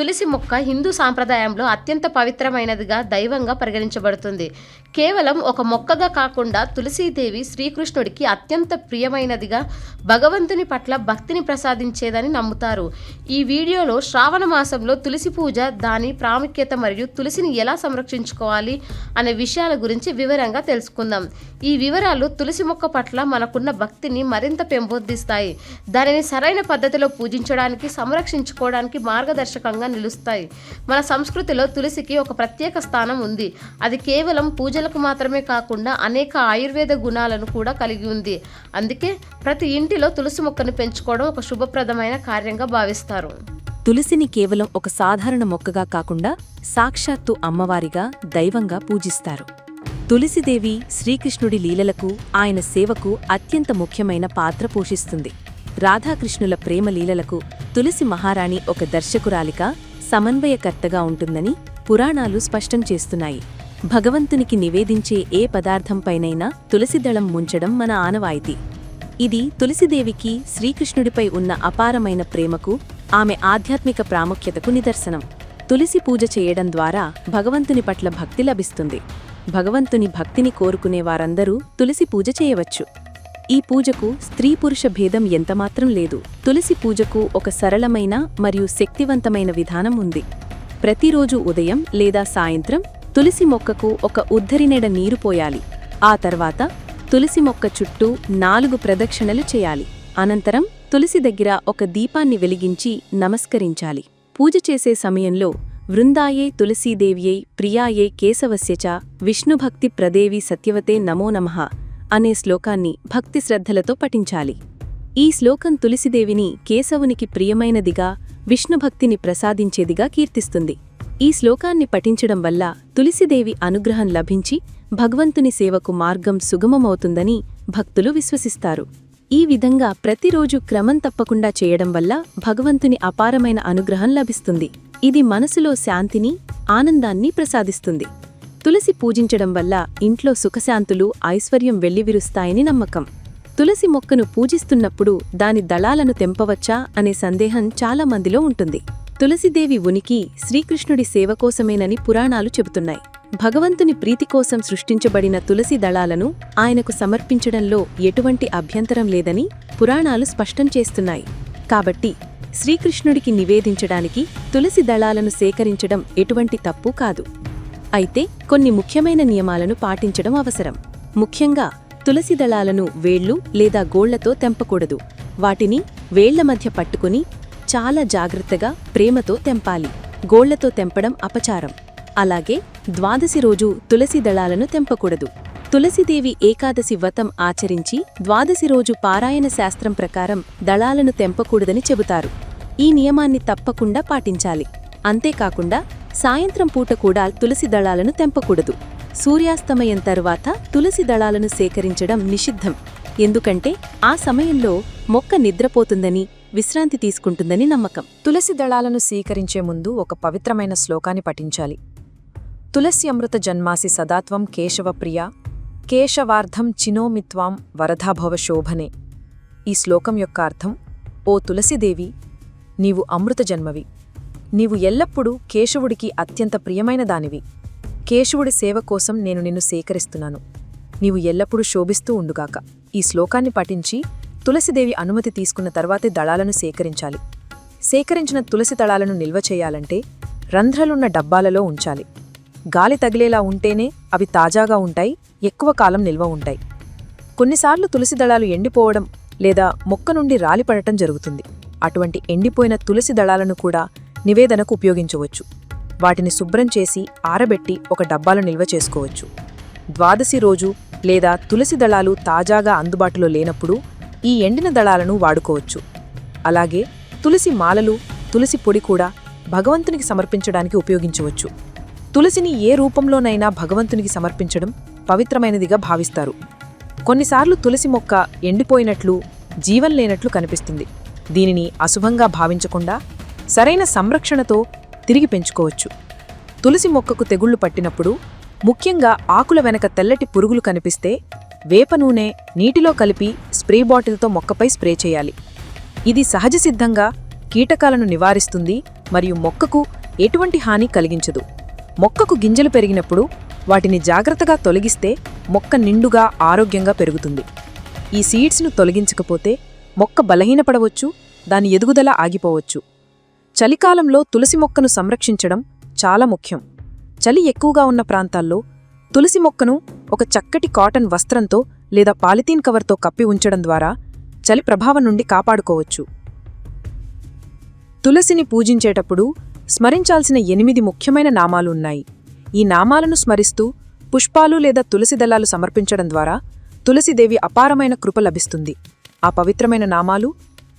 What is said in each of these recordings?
తులసి మొక్క హిందూ సాంప్రదాయంలో అత్యంత పవిత్రమైనదిగా దైవంగా పరిగణించబడుతుంది. కేవలం ఒక మొక్కగా కాకుండా తులసీదేవి శ్రీకృష్ణుడికి అత్యంత ప్రియమైనదిగా భగవంతుని పట్ల భక్తిని ప్రసాదించేదని నమ్ముతారు. ఈ వీడియోలో శ్రావణ మాసంలో తులసి పూజ దాని ప్రాముఖ్యత మరియు తులసిని ఎలా సంరక్షించుకోవాలి అనే విషయాల గురించి వివరంగా తెలుసుకుందాం. ఈ వివరాలు తులసి మొక్క పట్ల మనకున్న భక్తిని మరింత పెంపొందిస్తాయి. దానిని సరైన పద్ధతిలో పూజించడానికి సంరక్షించుకోవడానికి మార్గదర్శకంగా నిలుస్తాయి. మన సంస్కృతిలో తులసికి ఒక ప్రత్యేక స్థానం ఉంది. అది కేవలం పూజలకు మాత్రమే కాకుండా అనేక ఆయుర్వేద గుణాలను కూడా కలిగి ఉంది. అందుకే ప్రతి ఇంటిలో తులసి మొక్కను పెంచుకోవడం ఒక శుభప్రదమైన కార్యంగా భావిస్తారు. తులసిని కేవలం ఒక సాధారణ మొక్కగా కాకుండా సాక్షాత్తు అమ్మవారిగా దైవంగా పూజిస్తారు. తులసిదేవి శ్రీకృష్ణుడి లీలలకు ఆయన సేవకు అత్యంత ముఖ్యమైన పాత్ర పోషిస్తుంది. రాధాకృష్ణుల ప్రేమ లీలలకు తులసి మహారాణి ఒక దర్శకురాలిక సమన్వయకర్తగా ఉంటుందని పురాణాలు స్పష్టం చేస్తున్నాయి. భగవంతునికి నివేదించే ఏ పదార్థంపైనైనా తులసిదళం ముంచడం మన ఆనవాయితీ. ఇది తులసిదేవికి శ్రీకృష్ణుడిపై ఉన్న అపారమైన ప్రేమకు ఆమె ఆధ్యాత్మిక ప్రాముఖ్యతకు నిదర్శనం. తులసి పూజ చేయడం ద్వారా భగవంతుని పట్ల భక్తి లభిస్తుంది. భగవంతుని భక్తిని కోరుకునే వారందరూ తులసి పూజ చేయవచ్చు. ఈ పూజకు స్త్రీ పురుష భేదం ఎంతమాత్రం లేదు. తులసి పూజకు ఒక సరళమైన మరియు శక్తివంతమైన విధానం ఉంది. ప్రతిరోజు ఉదయం లేదా సాయంత్రం తులసి మొక్కకు ఒక ఉద్ధరినెడ నీరు పోయాలి. ఆ తర్వాత తులసి మొక్క చుట్టూ నాలుగు ప్రదక్షిణలు చేయాలి. అనంతరం తులసి దగ్గర ఒక దీపాన్ని వెలిగించి నమస్కరించాలి. పూజ చేసే సమయంలో వృందాయే తులసీదేవ్యై ప్రియాయే కేశవస్యచ విష్ణుభక్తి ప్రదేవి సత్యవతే నమో నమః. అనే శ్లోకాన్ని భక్తి శ్రద్ధలతో పఠించాలి. ఈ శ్లోకం తులసిదేవిని కేశవునికి ప్రియమైనదిగా విష్ణుభక్తిని ప్రసాదించేదిగా కీర్తిస్తుంది. ఈ శ్లోకాన్ని పఠించడం వల్ల తులసిదేవి అనుగ్రహం లభించి భగవంతుని సేవకు మార్గం సుగమమవుతుందని భక్తులు విశ్వసిస్తారు. ఈ విధంగా ప్రతిరోజు క్రమం తప్పకుండా చేయడం వల్ల భగవంతుని అపారమైన అనుగ్రహం లభిస్తుంది. ఇది మనసులో శాంతిని ఆనందాన్ని ప్రసాదిస్తుంది. తులసి పూజించడం వల్ల ఇంట్లో సుఖశాంతులు ఐశ్వర్యం వెల్లివిరుస్తాయని నమ్మకం. తులసి మొక్కను పూజిస్తున్నప్పుడు దాని దళాలను తెంపవచ్చా అనే సందేహం చాలా మందిలో ఉంటుంది. తులసిదేవి ఉనికి శ్రీకృష్ణుడి సేవ కోసమేనని పురాణాలు చెబుతున్నాయి. భగవంతుని ప్రీతి కోసం సృష్టించబడిన తులసి దళాలను ఆయనకు సమర్పించడంలో ఎటువంటి అభ్యంతరం లేదని పురాణాలు స్పష్టం చేస్తున్నాయి. కాబట్టి శ్రీకృష్ణుడికి నివేదించడానికి తులసి దళాలను సేకరించడం ఎటువంటి తప్పు కాదు. అయితే కొన్ని ముఖ్యమైన నియమాలను పాటించడం అవసరం. ముఖ్యంగా తులసి దళాలను వేళ్ళు లేదా గోళ్ళతో తెంపకూడదు. వాటిని వేళ్ళ మధ్య పట్టుకుని చాలా జాగ్రత్తగా ప్రేమతో తెంపాలి. గోళ్ళతో తెంపడం అపచారం. అలాగే ద్వాదశి రోజు తులసి దళాలను తెంపకూడదు. తులసిదేవి ఏకాదశి వ్రతం ఆచరించి ద్వాదశి రోజు పారాయణ శాస్త్రం ప్రకారం దళాలను తెంపకూడదని చెబుతారు. ఈ నియమాన్ని తప్పకుండా పాటించాలి. అంతేకాకుండా సాయంత్రం పూట కూడా తులసి దళాలను తెంపకూడదు. సూర్యాస్తమయం తరువాత తులసి దళాలను సేకరించడం నిషిద్ధం. ఎందుకంటే ఆ సమయంలో మొక్క నిద్రపోతుందని విశ్రాంతి తీసుకుంటుందని నమ్మకం. తులసి దళాలను స్వీకరించే ముందు ఒక పవిత్రమైన శ్లోకాన్ని పఠించాలి. తులసి అమృత జన్మాసి సదాత్వం కేశవప్రియ కేశవార్ధం చినోమిత్వాం వరదాభవ శోభనే. ఈ శ్లోకం యొక్క అర్థం ఓ తులసిదేవి నీవు అమృత జన్మవి. నీవు ఎల్లప్పుడూ కేశవుడికి అత్యంత ప్రియమైన దానివి. కేశవుడి సేవ కోసం నేను నిన్ను సేకరిస్తున్నాను. నీవు ఎల్లప్పుడూ శోభిస్తూ ఉండుగాక. ఈ శ్లోకాన్ని పఠించి తులసిదేవి అనుమతి తీసుకున్న తర్వాతే దళాలను సేకరించాలి. సేకరించిన తులసి దళాలను నిల్వ చేయాలంటే రంధ్రలున్న డబ్బాలలో ఉంచాలి. గాలి తగిలేలా ఉంటేనే అవి తాజాగా ఉంటాయి ఎక్కువ కాలం నిల్వ ఉంటాయి. కొన్నిసార్లు తులసి దళాలు ఎండిపోవడం లేదా మొక్క నుండి రాలిపడటం జరుగుతుంది. అటువంటి ఎండిపోయిన తులసి దళాలను కూడా నివేదనకు ఉపయోగించవచ్చు. వాటిని శుభ్రం చేసి ఆరబెట్టి ఒక డబ్బాలో నిల్వ చేసుకోవచ్చు. ద్వాదశి రోజు లేదా తులసి దళాలు తాజాగా అందుబాటులో లేనప్పుడు ఈ ఎండిన దళాలను వాడుకోవచ్చు. అలాగే తులసి మాలలు తులసి పొడి కూడా భగవంతునికి సమర్పించడానికి ఉపయోగించవచ్చు. తులసిని ఏ రూపంలోనైనా భగవంతునికి సమర్పించడం పవిత్రమైనదిగా భావిస్తారు. కొన్నిసార్లు తులసి మొక్క ఎండిపోయినట్లు జీవం లేనట్లు కనిపిస్తుంది. దీనిని అశుభంగా భావించకుండా సరైన సంరక్షణతో తిరిగి పెంచుకోవచ్చు. తులసి మొక్కకు తెగుళ్ళు పట్టినప్పుడు ముఖ్యంగా ఆకుల వెనక తెల్లటి పురుగులు కనిపిస్తే వేప నూనె నీటిలో కలిపి స్ప్రే బాటిల్తో మొక్కపై స్ప్రే చేయాలి. ఇది సహజ సిద్ధంగా కీటకాలను నివారిస్తుంది మరియు మొక్కకు ఎటువంటి హాని కలిగించదు. మొక్కకు గింజలు పెరిగినప్పుడు వాటిని జాగ్రత్తగా తొలగిస్తే మొక్క నిండుగా ఆరోగ్యంగా పెరుగుతుంది. ఈ సీడ్స్ను తొలగించకపోతే మొక్క బలహీనపడవచ్చు దాని ఎదుగుదల ఆగిపోవచ్చు. చలికాలంలో తులసి మొక్కను సంరక్షించడం చాలా ముఖ్యం. చలి ఎక్కువగా ఉన్న ప్రాంతాల్లో తులసి మొక్కను ఒక చక్కటి కాటన్ వస్త్రంతో లేదా పాలిథీన్ కవర్తో కప్పి ఉంచడం ద్వారా చలి ప్రభావం నుండి కాపాడుకోవచ్చు. తులసిని పూజించేటప్పుడు స్మరించాల్సిన ఎనిమిది ముఖ్యమైన నామాలు ఉన్నాయి. ఈ నామాలను స్మరిస్తూ పుష్పాలు లేదా తులసి దళాలు సమర్పించడం ద్వారా తులసిదేవి అపారమైన కృప లభిస్తుంది. ఆ పవిత్రమైన నామాలు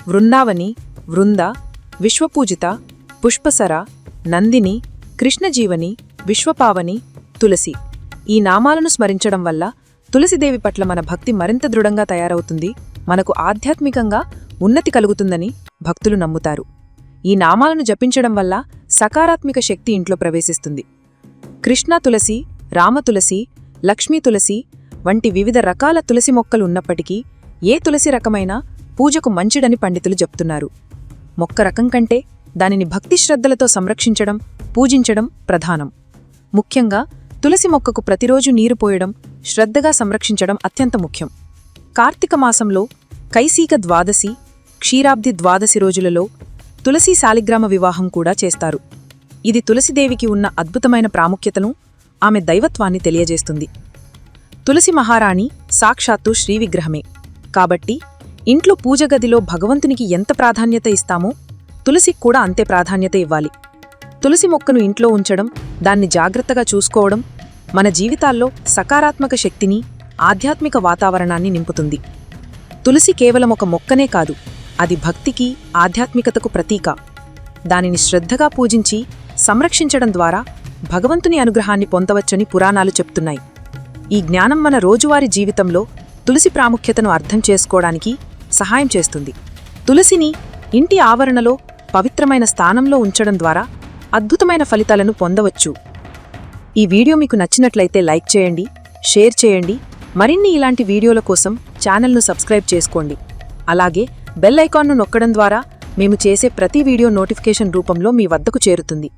వృందావని వృంద విశ్వపూజిత పుష్పసర నందిని కృష్ణజీవని విశ్వపావని తులసి. ఈ నామాలను స్మరించడం వల్ల తులసిదేవి పట్ల మన భక్తి మరింత దృఢంగా తయారవుతుంది మనకు ఆధ్యాత్మికంగా ఉన్నతి కలుగుతుందని భక్తులు నమ్ముతారు. ఈ నామాలను జపించడం వల్ల సకారాత్మిక శక్తి ఇంట్లో ప్రవేశిస్తుంది. కృష్ణ తులసి రామ తులసి లక్ష్మీ తులసి వంటి వివిధ రకాల తులసి మొక్కలు ఉన్నప్పటికీ ఏ తులసి రకమైనా పూజకు మంచిడని పండితులు చెప్తున్నారు మొక్క రకం కంటే దానిని భక్తి శ్రద్ధలతో సంరక్షించడం పూజించడం ప్రధానం. ముఖ్యంగా తులసి మొక్కకు ప్రతిరోజు నీరు పోయడం శ్రద్ధగా సంరక్షించడం అత్యంత ముఖ్యం. కార్తీక మాసంలో కైసీక ద్వాదశి క్షీరాబ్ది ద్వాదశి రోజులలో తులసి శాలిగ్రామ వివాహం కూడా చేస్తారు. ఇది తులసిదేవికి ఉన్న అద్భుతమైన ప్రాముఖ్యతను ఆమె దైవత్వాన్ని తెలియజేస్తుంది. తులసి మహారాణి సాక్షాత్తు శ్రీవిగ్రహమే కాబట్టి ఇంట్లో పూజగదిలో భగవంతునికి ఎంత ప్రాధాన్యత ఇస్తామో తులసికి కూడా అంతే ప్రాధాన్యత ఇవ్వాలి. తులసి మొక్కను ఇంట్లో ఉంచడం దాన్ని జాగ్రత్తగా చూసుకోవడం మన జీవితాల్లో సకారాత్మక శక్తిని ఆధ్యాత్మిక వాతావరణాన్ని నింపుతుంది. తులసి కేవలం ఒక మొక్కనే కాదు అది భక్తికి ఆధ్యాత్మికతకు ప్రతీక. దానిని శ్రద్ధగా పూజించి సంరక్షించడం ద్వారా భగవంతుని అనుగ్రహాన్ని పొందవచ్చని పురాణాలు చెప్తున్నాయి. ఈ జ్ఞానం మన రోజువారీ జీవితంలో తులసి ప్రాముఖ్యతను అర్థం చేసుకోవడానికి సహాయం చేస్తుంది. తులసిని ఇంటి ఆవరణలో పవిత్రమైన స్థానంలో ఉంచడం ద్వారా అద్భుతమైన ఫలితాలను పొందవచ్చు. ఈ వీడియో మీకు నచ్చినట్లయితే లైక్ చేయండి షేర్ చేయండి మరిన్ని ఇలాంటి వీడియోల కోసం ఛానల్ను సబ్స్క్రైబ్ చేసుకోండి. అలాగే బెల్ ఐకాన్ను నొక్కడం ద్వారా మేము చేసే ప్రతి వీడియో నోటిఫికేషన్ రూపంలో మీ వద్దకు చేరుతుంది.